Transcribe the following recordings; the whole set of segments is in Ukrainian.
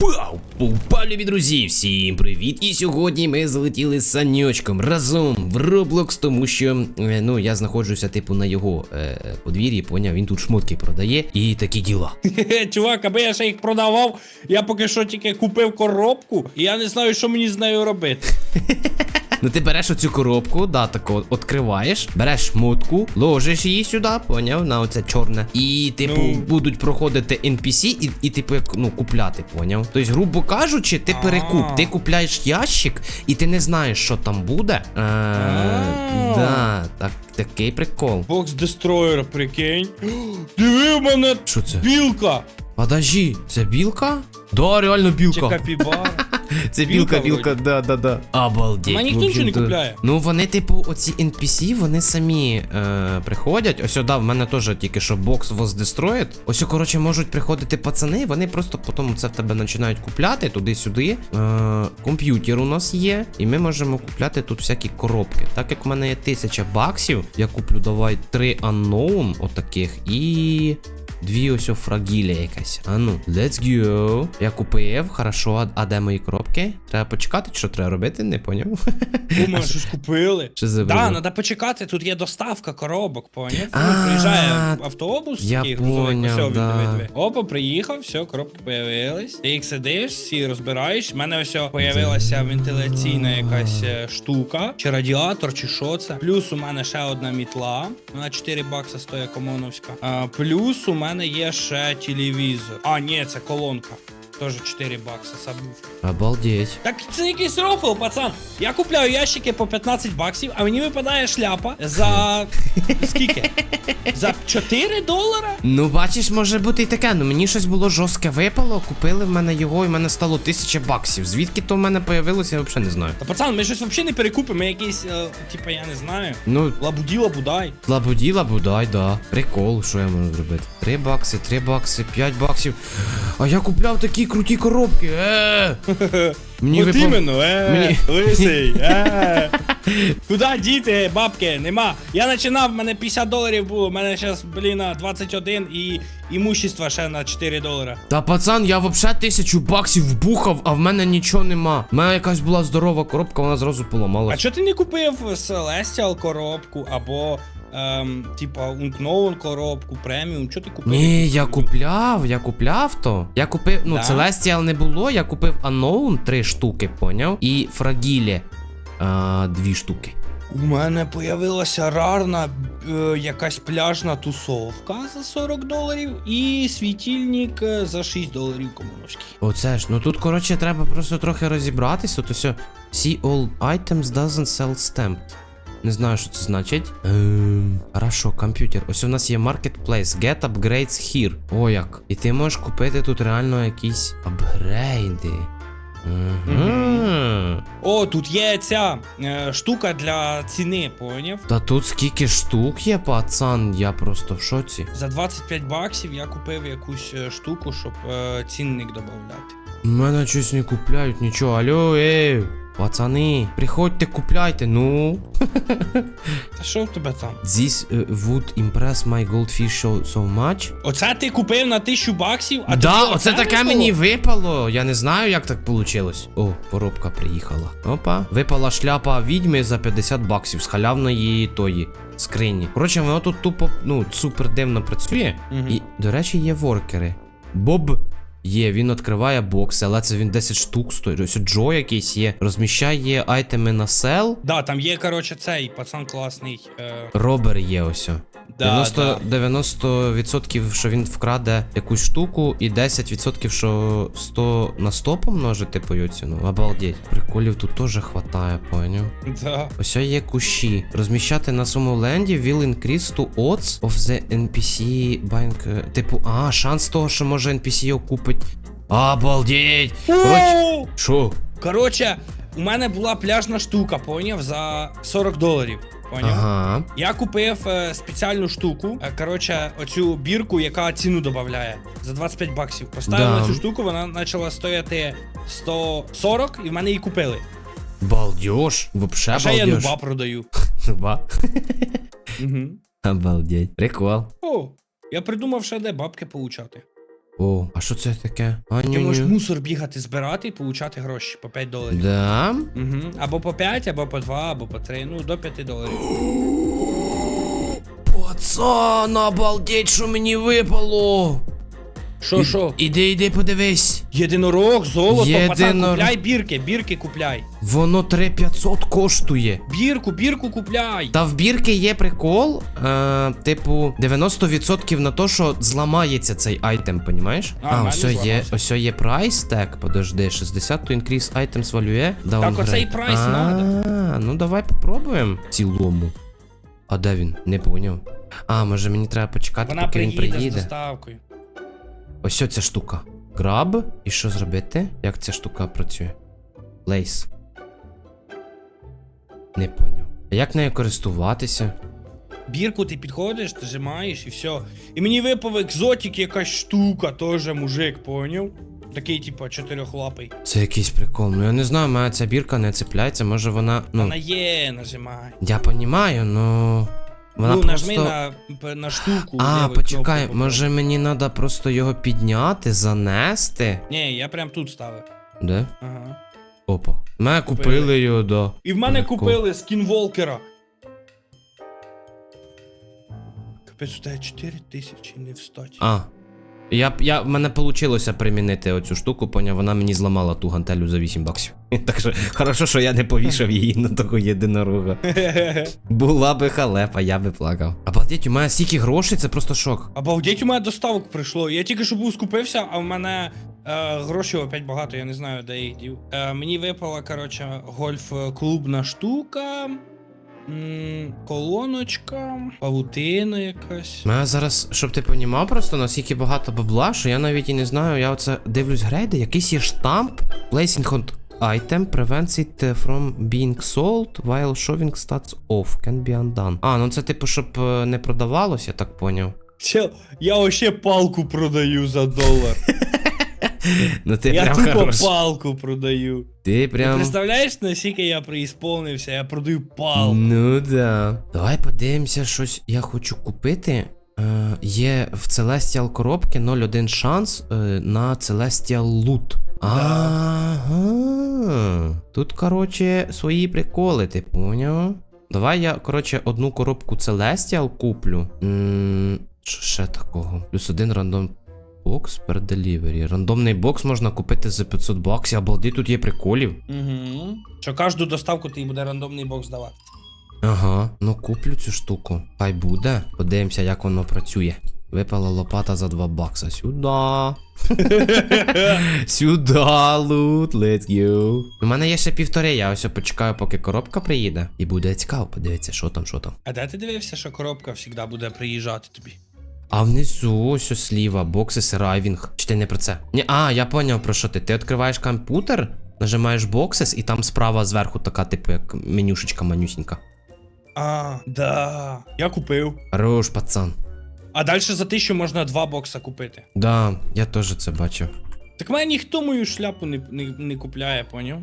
Пау! Пау, любі друзі! Всім привіт! І сьогодні ми залетіли з Саньочком разом в Roblox, тому що е, ну я знаходжуся типу на його е, подвір'ї, поняв, він тут шмотки продає і такі діла. Чувак, аби я ще їх продавав, я поки що тільки купив коробку, і я не знаю, що мені з нею робити. Ну ти береш оцю коробку, да, тако відкриваєш, береш шмотку, ложиш її сюди, поняв, на оце чорне. І, типу, Ну. будуть проходити NPC і, і типу, як, ну, купляти, поняв? Тобто, грубо кажучи, ти перекуп, ти купляєш ящик, і ти не знаєш, що там буде. Е, да, так, такий прикол. Бокс дестроєр, прикинь. Диви в мене Що це? білка. Подожди, це білка? Да, реально білка. капібара. Це білка, білка, да, да, да. Обалдеть. Мене ніхто нічого не купляє. Ну вони, типу, оці NPC, вони самі е, приходять. Ось сюди в мене теж тільки що бокс destroyed. Ось, коротше, можуть приходити пацани, вони просто потім це в тебе починають купляти туди-сюди. Е, комп'ютер у нас є, і ми можемо купляти тут всякі коробки. Так як в мене є тисяча баксів, я куплю давай три unknown отаких і. Дві ось фрагіля якась. А ну, let's go. Я купив, хорошо, а, а де мої коробки? Треба почекати, що треба робити, не поняв. Думаю, щось купили. Що за Да, треба почекати, тут є доставка коробок, поняв? Приїжджає автобус, я поняв, да. Опа, приїхав, все, коробки появились. Ти їх сидиш, всі розбираєш. У мене ось появилася вентиляційна якась е, штука, чи радіатор, чи що це. Плюс у мене ще одна мітла. Вона 4 бакса стоїть комоновська. Плюс у мене є ще телевізор. А, ні, це колонка. Теж 4 бакса сабвуфер. Обалдеть. Так це якийсь рофл, пацан. Я купляю ящики по 15 баксів, а мені випадає шляпа за. скільки? За 4 долара? Ну, бачиш, може бути і таке. Ну мені щось було жорстке випало, купили в мене його, і в мене стало тисяча баксів. Звідки то в мене появилося, я взагалі не знаю. Та пацан, ми щось взагалі не перекупимо, ми якийсь, е, типа, я не знаю. Ну, Лабуді лабудай. лабуділа, будай, да. Прикол, що я можу зробити? Три бакси, три бакси, п'ять баксів. А я купляв такі круті коробки. Е! Мені От випав... іменно, е, Мені- лисий, е. Куда діти, бабки, нема. Я починав, в мене 50 доларів було, в мене зараз, блін, 21 і імущество ще на 4 долара. Та пацан, я взагалі тисячу баксів вбухав, а в мене нічого нема. У мене якась була здорова коробка, вона зразу А поламалась. чого ти не купив Celestial коробку або ем, типа Unknown коробку, преміум? Чого ти купив? Ні, я купляв, я купляв то. Я купив, ну, Да? Celestial не було, я купив Unknown три штуки, поняв? І Фрагілі а, дві штуки. У мене появилася рарна е, якась пляжна тусовка за 40 доларів і світильник е, за 6 доларів комуновський. Оце ж, ну тут, коротше, треба просто трохи розібратися. Тут ось See all items doesn't sell stamped. Не знаю, що це значить. Ем, хорошо, комп'ютер. Ось у нас є marketplace. Get upgrades here. О, як. І ти можеш купити тут реально якісь апгрейди. Угу. О, тут є ця е, штука для ціни, поняв? Та тут скільки штук є, пацан, я просто в шоці. За 25 баксів я купив якусь е, штуку, щоб е, цінник додати. У мене щось не купляють нічого. Алло, ей, пацани, приходьте, купляйте, ну. Та що в тебе там? This uh, would impress my goldfish so, so much. Оце ти купив на 1000 баксів, а да, тобі оце таке випало? мені випало. Я не знаю, як так вийшло. О, коробка приїхала. Опа. Випала шляпа відьми за 50 баксів з халявної тої скрині. Коротше, воно тут тупо, ну, супер дивно працює. Мгм. І, до речі, є воркери. Боб. Є, він відкриває бокси, але це він 10 штук стоїть. Ось Джо якийсь є. Розміщає айтеми на сел. Да, там є, коротше, цей пацан класний. Е, Робер є ось. Да, 90, да. 90% що він вкраде якусь штуку, і 10% що 100 на 100 помножити по йоці. Ну, обалдеть. Приколів тут теж хватає, поняв. Да. Ось є кущі. Розміщати на цьому ленді will increase to odds of the NPC buying. е, Типу, а, шанс того, що може NPC його купить. Обалдеть! Що? Коротше, у мене була пляжна штука, поняв, за 40 доларів. Поняв? Ага. Я купив е, спеціальну штуку. е, Коротше, оцю бірку, яка ціну додає. За 25 баксів. Поставив Да. на цю штуку, вона почала стояти 140, і в мене її купили. Балдеж. Вообще А ще я балдеж. нуба продаю. Нуба. Угу. Обалдеть. Прикол. О, я придумав ще де бабки получати. О, а що це таке? А, Ти ні, можеш ні. мусор бігати, збирати і получати гроші по 5 доларів. Да? Угу. Або по 5, або по 2, або по 3, ну до 5 доларів. Пацан, обалдеть, що мені випало. Що, що? Іди, іди, подивись. Єдинорог, золото, пацан, купляй бірки, бірки купляй. Воно 3500 коштує. Бірку, бірку купляй. Та в бірки є прикол, е, типу, 90% на то, що зламається цей айтем, понімаєш? А, А, ось є, ось є прайс тег, подожди, 60 to increase items value, downgrade. оцей прайс а, надо. ну давай попробуємо в цілому. А де він? Не поняв. А, може мені треба почекати, Вона поки він приїде з доставкою. Ось ця штука. Граб. І що зробити? Як ця штука працює? Лейс. Не поняв. А як нею користуватися? Бірку ти підходиш, нажимаєш і все. І мені випав екзотик якась штука, теж мужик, поняв? Такий, типа, чотирьохлапий. Це якийсь прикол. Ну я не знаю, моя ця бірка не цепляється, може вона. Ну, Вона є, нажимай. я понімаю, ну. Вона ну, просто. нажми на, на штуку. А, почекай, кнопку, може мені треба просто його підняти, занести? Ні, я прям тут ставив. Де? Ага. Опа. Мене купили його, да. І в мене Легко. купили скінволкера. Капець, у тебе 4 тисячі не встать. А. Я, я, в мене вийшло примінити оцю штуку, поняв, вона мені зламала ту гантелю за 8 баксів. Так що, хорошо, що я не повішав її на того єдинорога. Була би халепа, я би плакав. Обалдеть, у мене стільки грошей, це просто шок. Обалдеть, у мене доставок прийшло. Я тільки що був скупився, а в мене е, грошей опять багато, я не знаю, де я їх дів. Е, мені випала, коротше, гольф-клубна штука. М, Колоночка, павутина якась. У мене зараз, щоб ти понімав просто наскільки багато бабла, що я навіть і не знаю, я оце дивлюсь грейди, якийсь є штамп. Placing on item prevents it from being sold while showing stats off. Can be undone. А, ну це типу, щоб е, не продавалось, я так поняв. Чел, я вообще палку продаю за долар. Ну ти я прям тупо хорош. палку продаю. Ти Ти прям. представляєш, наскільки я преісполнився? Я продаю палку. Ну да. Давай подивимося, щось я хочу купити. Е, є в Celestial коробці 0,1 шанс е, на Celestial Loot. Ага. Тут, короче, свої приколи, ти поняв? Давай я, короче, одну коробку Celestial куплю. М, Що ще такого? Плюс один рандом бокс per delivery. Рандомний бокс можна купити за 500 баксів, обалди, тут є приколів. Угу. Що кожну доставку ти буде рандомний бокс давати. Ага, ну куплю цю штуку. Хай буде. Подивимося, як воно працює. Випала лопата за 2 бакса. Сюда. Сюда, лут, let's go. У мене є ще півтори, я ось почекаю, поки коробка приїде. І буде цікаво, подивитися, що там, що там. А де ти дивився, що коробка завжди буде приїжджати тобі? А внизу ось ось сліва, бокси серайвінг. Чи ти не про це? Ні, а, я поняв про що ти. Ти відкриваєш комп'ютер, нажимаєш боксес, і там справа зверху така, типу, як менюшечка манюсінька. А, да. Я купив. Хорош, пацан. А далі за тисячу можна два бокса купити. Да, я теж це бачив. Так мене ніхто мою шляпу не, не, не купляє, поняв?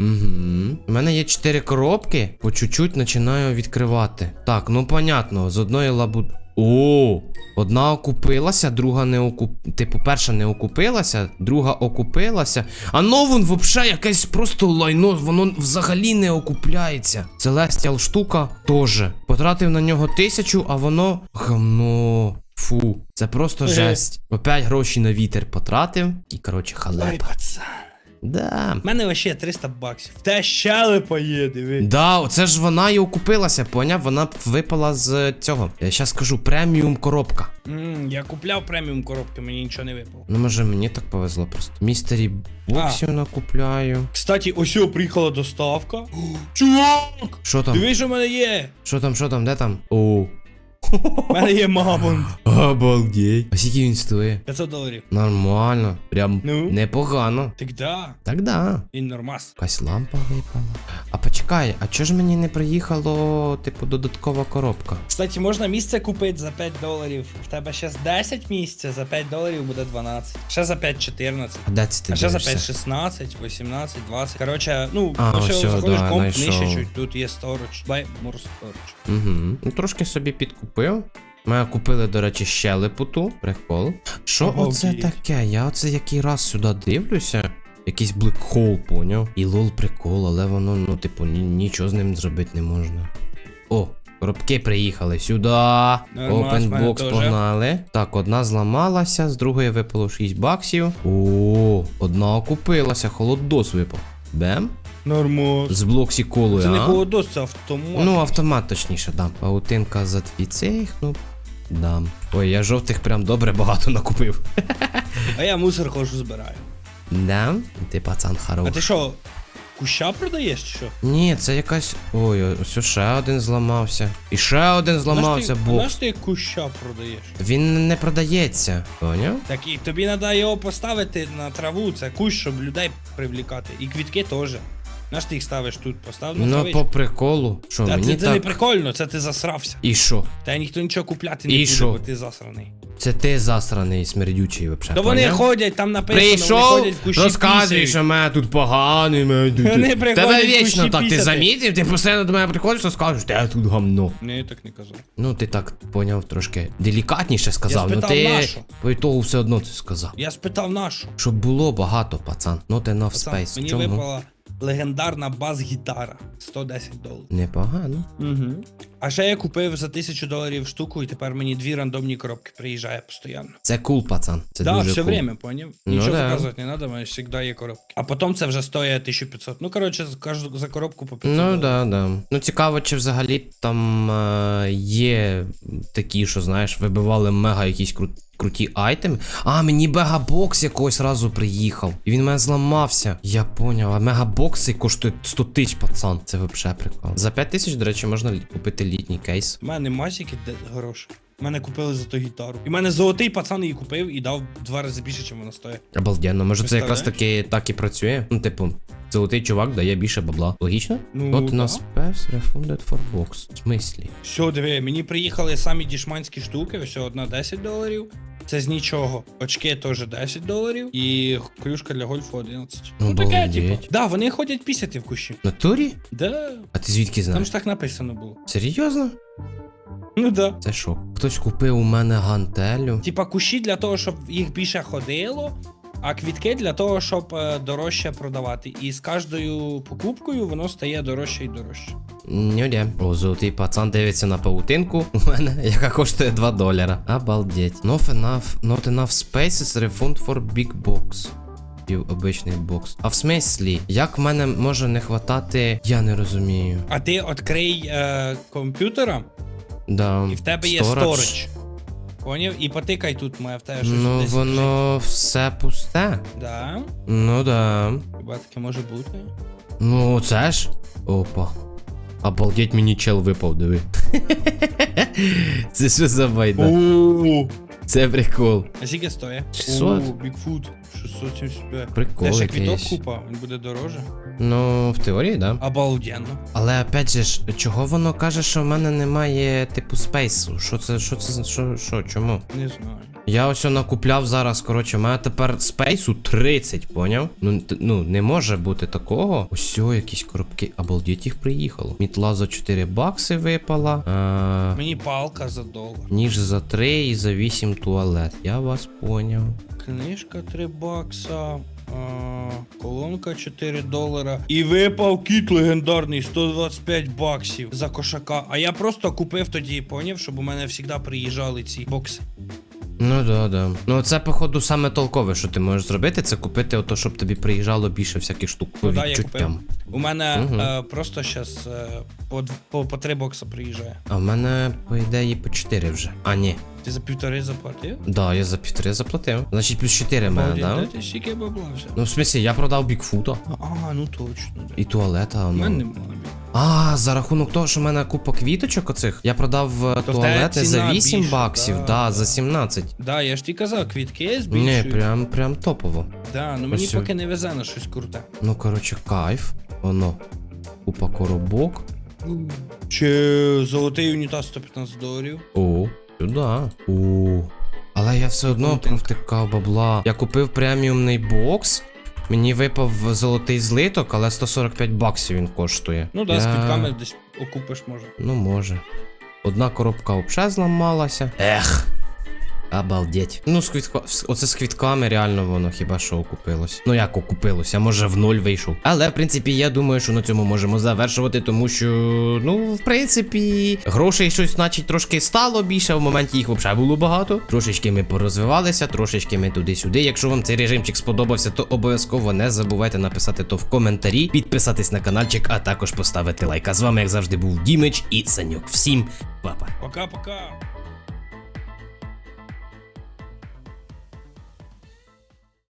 Угу. У мене є 4 коробки, по чуть-чуть починаю відкривати. Так, ну понятно, з одної лабу. О! Одна окупилася, друга не окуп... Типу, перша не окупилася, друга окупилася. А новун взагалі якесь просто лайно, воно взагалі не окупляється. Celestial штука теж. Потратив на нього тисячу, а воно. Гамно. Фу, це просто Е. жесть. Опять гроші на вітер потратив. І, коротше, халепа. Да. У мене вообще 300 баксів. Те щелепа є, диви. Да, оце ж вона і окупилася, поняв? Вона випала з цього. Я щас скажу, преміум коробка. М, я купляв преміум коробки, мені нічого не випало. Ну, може, мені так повезло просто. Містері боксів накупляю. Кстати, ось о, приїхала доставка. Чувак! Що там? Дивись, що в мене є. Що там, що там, де там? О. У мене є мамонт. Обалдеть. А скільки він стоїть? 500 доларів. Нормально. Прям Ну? непогано. Так да, Так да. він нормас. Якась лампа випала. А почекай, а чого ж мені не приїхало, типу, додаткова коробка? Кстати, можна місце купити за 5 доларів. В тебе ще 10 місця, за 5 доларів буде 12. Ще за 5 14. А де це ти А ще за 5 16, 18, 20. Короче, ну, А, ось всьо, заходиш да, комп знайшов. нижче чуть, тут є storage. Buy more storage. Угу. Ну трошки собі підкупив. Ми купили, до речі, щелепу ту. Прикол. Що оце таке? Я оце який раз сюди дивлюся. Якийсь блекхол, поняв? І лол прикол, але воно, ну, типу, ні- нічого з ним зробити не можна. О, коробки приїхали сюди. Опенбокс погнали. Так, одна зламалася, з другої випало 6 баксів. О, одна окупилася, холодос випав. Бем? Нормально. З блоксі колою, Це не холодос, це автомат. Ну, автомат точніше, дам. Паутинка за твій цих, ну. Дам. Ой, я жовтих прям добре багато накупив. А я мусор хожу збираю. Дам? Ти пацан хороший. А ти що, куща продаєш чи що? Ні, це якась. Ой, ось ще один зламався. І ще один зламався бо. ти, бок. ти куща продаєш? Він не продається, поняв? Так і тобі треба його поставити на траву, це кущ, щоб людей привлікати. І квітки теж. Наш ти їх ставиш тут, постав на Ну, по приколу. Що, Та мені це, це не прикольно, це ти засрався. І що? Та ніхто нічого купляти не І буде, що? бо ти засраний. Це ти засраний смердючий вообще. То вони поняв? ходять, там написано, вони Прийшов, ходять в кущі розказуєш, пісяють. що мене тут поганий, мене тут. Вони приходять Тебе в вічно кущі так, ти пісяти. замітив, ти постійно до мене приходиш, розказуєш, ти тут гамно. Ні, я так не казав. Ну, ти так поняв трошки делікатніше сказав, ну спитав, ти нащо? по ітогу все одно ти сказав. Я спитав нашу. Щоб було багато, пацан. Ну ти на Пацан. Мені Чому? випала легендарна бас-гітара. 110 доларів. Непогано. Угу. А ще я купив за 1000 доларів штуку, і тепер мені дві рандомні коробки приїжджає постійно. Це кул, пацан. Це да, дуже все кул. время, поняв? Ну Нічого да. заказувати не треба, у мене завжди є коробки. А потім це вже стоїть 1500. Ну, коротше, за коробку по 500 Ну да, да. Ну цікаво, чи взагалі там е, є такі, що знаєш, вибивали мега якісь кру- круті айтеми. А, мені мегабокс якогось разу приїхав. І він мене зламався. Я поняв, а мегабокс цей коштує 100 тисяч, пацан. Це вообще прикол. За 5 тисяч, до речі, можна купити літній кейс. У мене масіки де гроші. Мене купили за ту гітару. І мене золотий пацан її купив і дав два рази більше, ніж вона стоїть. Обалденно, може це якраз таки так і працює. Ну, типу, золотий чувак дає більше бабла. Логічно? Ну, От у да. нас певс refunded for box. В смислі? Все, диви, мені приїхали самі дішманські штуки, все одна 10 доларів. Це з нічого. Очки теж 10 доларів. І клюшка для гольфу 11. Ну таке, Обалдеть. типу. Да, вони ходять пісяти в кущі. В Натурі? Да. А ти звідки Там знаєш? ж так написано було. Серйозно? Ну да. Це шок. Хтось купив у мене гантелю. Типа кущі для того, щоб їх більше ходило, а квітки для того, щоб е, дорожче продавати. І з кожною покупкою воно стає дорожче і дорожче. Нюдя. О, золотий пацан дивиться на паутинку у мене, яка коштує 2 долара. Обалдеть. Not enough, not enough spaces refund for big box. Обичний бокс. А в смислі, як в мене може не хватати, я не розумію. А ти відкрий е, комп'ютера, Да. і в тебе є сторож. Поняв? І потикай тут має в тебе щось. Ну десь воно все пусте. Да. Ну да. Хіба таке може бути? Ну це ж. Опа. Обалдеть мені чел випав, диви. Це що за байда? Ооо. Це прикол. А скільки стоїть? 600. О, Бігфут. 675. Прикол Те ще якийсь. квіток купа, він буде дороже. Ну, в теорії, да. Обалденно. Але опять же ж, чого воно каже, що в мене немає типу спейсу? Що це, що це, за- що, що, чому? Не знаю. Я ось накупляв зараз, коротше, в мене тепер спейсу 30, поняв? Ну, ну не може бути такого. Ось якісь коробки, обалдеть їх приїхало. Мітла за 4 бакси випала. А, Мені палка за долар. ніж за 3 і за 8 туалет. Я вас поняв. Книжка 3 бакса. А, колонка 4 долара. І випав кіт легендарний 125 баксів за кошака. А я просто купив тоді, поняв, щоб у мене завжди приїжджали ці бокси. Ну да, да. Ну це, походу, саме толкове, що ти можеш зробити, це купити ото, щоб тобі приїжджало більше всяких штук по Ну да, я. У мене угу. е, просто зараз е, по, по, по три бокса приїжджає. А в мене, по ідеї, по чотири вже. А, ні. Ти за півтори заплатив? Да, я за півтори заплатив. Значить, плюс 4 в мене, да? ти стільки бабла взяв? Ну, в смислі, я продав бікфута. А, ну точно. Да. І туалета, мене ну. немає. А, за рахунок того, що в мене купа квіточок оцих, я продав е, То туалети за ціна 8 більша, баксів, да, да, да. за 17. Да, я ж ті казав, квітки Ні, збільшують. прям, прям топово. Да, ну мені Ось поки не везе на щось круте. Ну, коротше, кайф. Воно. Купа коробок. Чи золотий унітаз 115 доларів? О, сюди. О. Але я все одно провтикав бабла. Я купив преміумний бокс. Мені випав золотий злиток, але 145 баксів він коштує. Ну да, я... з квітками десь окупиш може. Ну, може. Одна коробка взагалі зламалася. Ех. Обалдеть. Ну, з квітка... оце з квітками реально воно хіба що окупилось. Ну як окупилося, може в ноль вийшов. Але в принципі, я думаю, що на цьому можемо завершувати, тому що, ну, в принципі, грошей щось, значить, трошки стало більше. В моменті їх взагалі було багато. Трошечки ми порозвивалися, трошечки ми туди-сюди. Якщо вам цей режимчик сподобався, то обов'язково не забувайте написати то в коментарі, підписатись на каналчик, а також поставити лайк. А з вами, як завжди, був Дімич і Санюк. Всім па-па. Пока-пока.